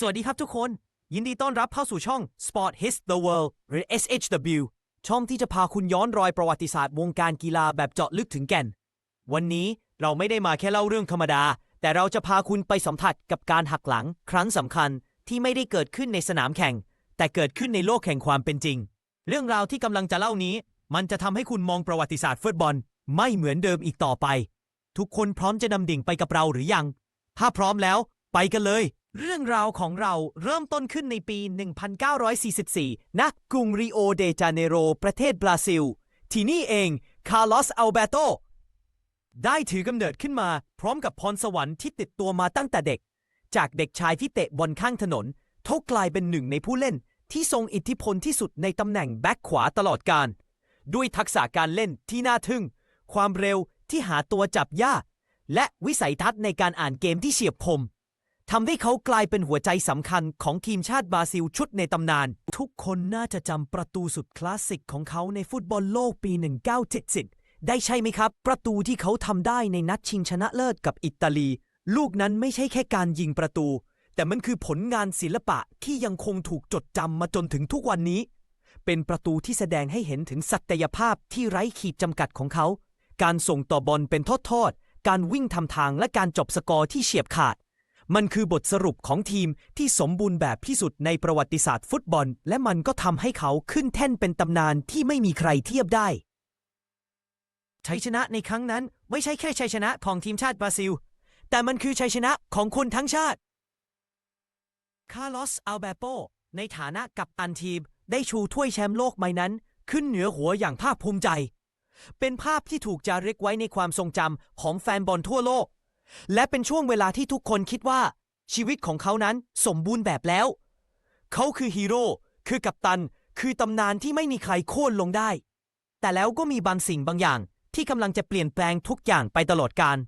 สวัสดีครับทุกคน ยินดีต้อนรับเข้าสู่ช่อง Sport Hits the World หรือ SHW ช่องที่จะพาคุณย้อนรอยประวัติศาสตร์วงการกีฬาแบบเจาะลึกถึงแก่น วันนี้เราไม่ได้มาแค่เล่าเรื่องธรรมดา แต่เราจะพาคุณไปสัมผัสกับการหักหลังครั้งสำคัญที่ไม่ได้เกิดขึ้นในสนามแข่ง แต่เกิดขึ้นในโลกแห่งความเป็นจริง เรื่องราวที่กำลังจะเล่านี้ มันจะทำให้คุณมองประวัติศาสตร์ฟุตบอล ไม่เหมือนเดิมอีกต่อไป ทุกคนพร้อมจะนำดิ่งไปกับเราหรือยัง ถ้าพร้อมแล้ว ไปกันเลย เรื่องราวของเราเริ่มต้นขึ้นในปี 1944 ณ กรุงริโอเดจาเนโร ประเทศบราซิล ที่นี่เอง คาร์ลอส อัลเบโต ได้ถือกำเนิดขึ้นมา พร้อมกับพรสวรรค์ที่ติดตัวมาตั้งแต่เด็ก จากเด็กชายที่เตะบอลข้างถนนเขากลายเป็นหนึ่งในผู้เล่นที่ทรงอิทธิพลที่สุดในตำแหน่งแบ็คขวาตลอดการ ด้วยทักษะการเล่นที่น่าทึ่ง ความเร็วที่หาตัวจับยาก และวิสัยทัศน์ในการอ่านเกมที่เฉียบคม ทำให้เขากลายเป็นหัวใจสำคัญของทีมชาติบราซิลชุดในตำนาน ทุกคนน่าจะจำประตูสุดคลาสสิกของเขาในฟุตบอลโลกปี 1970 ได้ใช่ไหมครับ ประตูที่เขาทำได้ในนัดชิงชนะเลิศกับอิตาลี ลูกนั้นไม่ใช่แค่การยิงประตู แต่มันคือผลงานศิลปะที่ยังคงถูกจดจำมาจนถึงทุกวันนี้ เป็นประตูที่แสดงให้เห็นถึงศักยภาพที่ไร้ขีดจำกัดของเขา การส่งต่อบอลเป็นทอดๆการวิ่งทำทางและการจบสกอร์ที่เฉียบขาด มันคือบทสรุปของทีมที่สมบูรณ์แบบที่สุดในประวัติศาสตร์ฟุตบอล และมันก็ทำให้เขาขึ้นแท่นเป็นตำนานที่ไม่มีใครเทียบได้ ชัยชนะในครั้งนั้นไม่ใช่แค่ชัยชนะของทีมชาติบราซิล แต่มันคือชัยชนะของคนทั้งชาติ คาร์ลอส อัลเบโป ในฐานะกัปตันทีม ได้ชูถ้วยแชมป์โลกใบนั้น ขึ้นเหนือหัวอย่างภาคภูมิใจ เป็นภาพที่ถูกจารึกไว้ในความทรงจำของแฟนบอลทั่วโลก และเป็นช่วงเวลาที่ทุกคนคิดว่า ชีวิตของเขานั้นสมบูรณ์แบบแล้ว เขาคือฮีโร่ คือกัปตัน คือตำนานที่ไม่มีใครโค่นลงได้ แต่แล้วก็มีบางสิ่งบางอย่างที่กำลังจะเปลี่ยนแปลงทุกอย่างไปตลอดกาล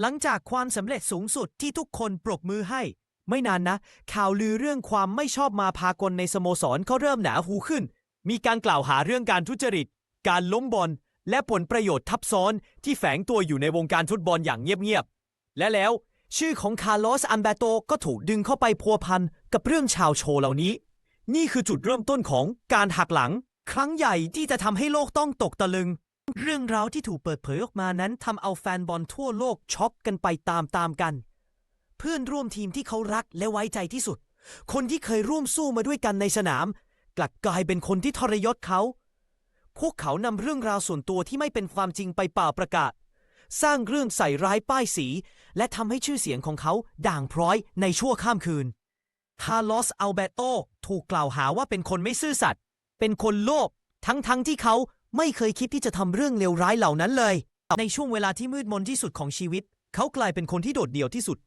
หลังจากความสำเร็จสูงสุดที่ทุกคนปรบมือให้ ไม่นานนะ ข่าวลือเรื่องความไม่ชอบมาพากลในสโมสรเขาเริ่มหนาหูขึ้น มีการกล่าวหาเรื่องการทุจริต การล้มบอลและผลประโยชน์ทับซ้อนที่แฝงตัวอยู่ในวงการฟุตบอลอย่างเงียบ และแล้ว ชื่อของคาร์ลอสอันเบโตก็ถูกดึงเข้าไปพัวพันกับเรื่องชาวโชเหล่านี้ นี่คือจุดเริ่มต้นของการหักหลัง ครั้งใหญ่ที่จะทำให้โลกต้องตกตะลึง เรื่องราวที่ถูกเปิดเผยออกมานั้นทำเอาแฟนบอลทั่วโลกช็อกกันไปตามๆกัน เพื่อนร่วมทีมที่เขารักและไว้ใจที่สุด คนที่เคยร่วมสู้มาด้วยกันในสนาม กลับกลายเป็นคนที่ทรยศเขา พวกเขานำเรื่องราวส่วนตัวที่ไม่เป็นความจริงไปเป่าประกาศ สร้างเรื่องใส่ร้ายป้ายสี และทำให้ชื่อเสียงของเขาด่างพร้อยในชั่วข้ามคืน คาร์ลอส อัลเบโต ถูกกล่าวหาว่าเป็นคนไม่ซื่อสัตย์ เป็นคนโลภ ทั้งๆทที่เขาไม่เคยคิดที่จะทำเรื่องเลวร้ายเหล่านั้นเลย ในช่วงเวลาที่มืดมนที่สุดของชีวิต เขากลายเป็นคนที่โดดเดี่ยวที่สุด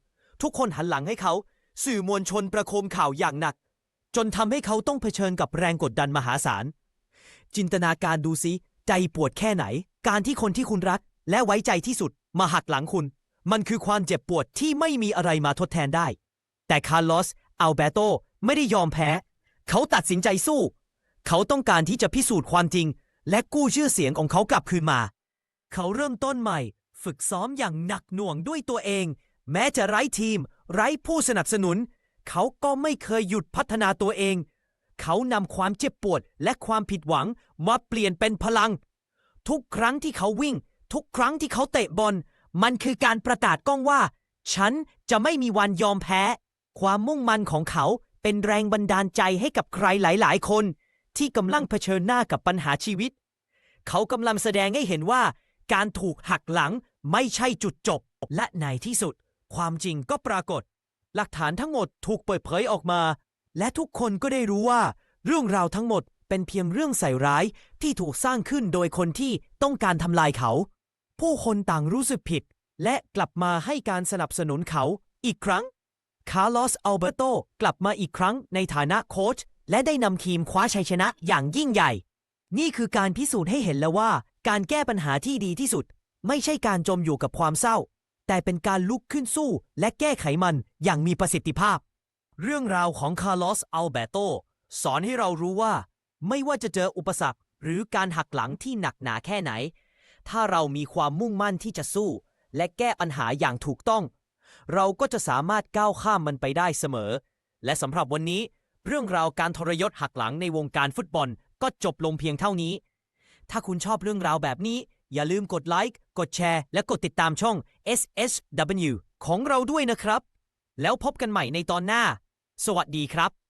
ทุกคนหันหลังให้เขา สื่อมวลชนประโคมข่าวอย่างหนัก จนทำให้เขาต้องเผชิญกับแรงกดดันมหาศาล จินตนาการดูซิ ใจปวดแค่ไหน การที่คนที่คุณรัก และไว้ใจที่สุด มาหักหลังคุณ มันคือความเจ็บปวดที่ไม่มีอะไรมาทดแทนได้ แต่คาร์ลอสอัลเบโตไม่ได้ยอมแพ้ เขาตัดสินใจสู้ เขาต้องการที่จะพิสูจน์ความจริง และกู้ชื่อเสียงของเขากลับคืนมา เขาเริ่มต้นใหม่ ฝึกซ้อมอย่างหนักหน่วงด้วยตัวเอง แม้จะไร้ทีม ไร้ผู้สนับสนุน เขาก็ไม่เคยหยุดพัฒนาตัวเอง เขานำความเจ็บปวดและความผิดหวังมาเปลี่ยนเป็นพลัง ทุกครั้งที่เขาวิ่ง ทุกครั้งที่เขาเตะบอล มันคือการประกาศก้องว่า ฉันจะไม่มีวันยอมแพ้ ความมุ่งมั่นของเขาเป็นแรงบันดาลใจให้กับใครหลาย ๆ คน ที่กำลังเผชิญหน้ากับปัญหาชีวิต เขากำลังแสดงให้เห็นว่า การถูกหักหลังไม่ใช่จุดจบ และในที่สุด ความจริงก็ปรากฏ หลักฐานทั้งหมดถูกเปิดเผยออกมา และทุกคนก็ได้รู้ว่า เรื่องราวทั้งหมดเป็นเพียงเรื่องใส่ร้ายที่ถูกสร้างขึ้นโดยคนที่ต้องการทำลายเขา ผู้คนต่างรู้สึกผิด และกลับมาให้การสนับสนุนเขาอีกครั้ง คาร์ลอสอัลเบโตกลับมาอีกครั้งในฐานะโค้ชและได้นำทีมคว้าชัยชนะอย่างยิ่งใหญ่ นี่คือการพิสูจน์ให้เห็นแล้วว่า การแก้ปัญหาที่ดีที่สุด ไม่ใช่การจมอยู่กับความเศร้า แต่เป็นการลุกขึ้นสู้และแก้ไขมันอย่างมีประสิทธิภาพ เรื่องราวของคาร์ลอสอัลเบโตสอนให้เรารู้ว่า ไม่ว่าจะเจออุปสรรค หรือการหักหลังที่หนักหนาแค่ไหน ถ้าเรามีความมุ่งมั่นที่จะสู้ และแก้ปัญหาอย่างถูกต้อง เราก็จะสามารถก้าวข้ามมันไปได้เสมอ และสำหรับวันนี้ เรื่องราวการทรยศหักหลังในวงการฟุตบอลก็จบลงเพียงเท่านี้ ถ้าคุณชอบเรื่องราวแบบนี้ อย่าลืมกดไลค์กดแชร์ และกดติดตามช่อง SSW ของเราด้วยนะครับ แล้วพบกันใหม่ในตอนหน้า สวัสดีครับ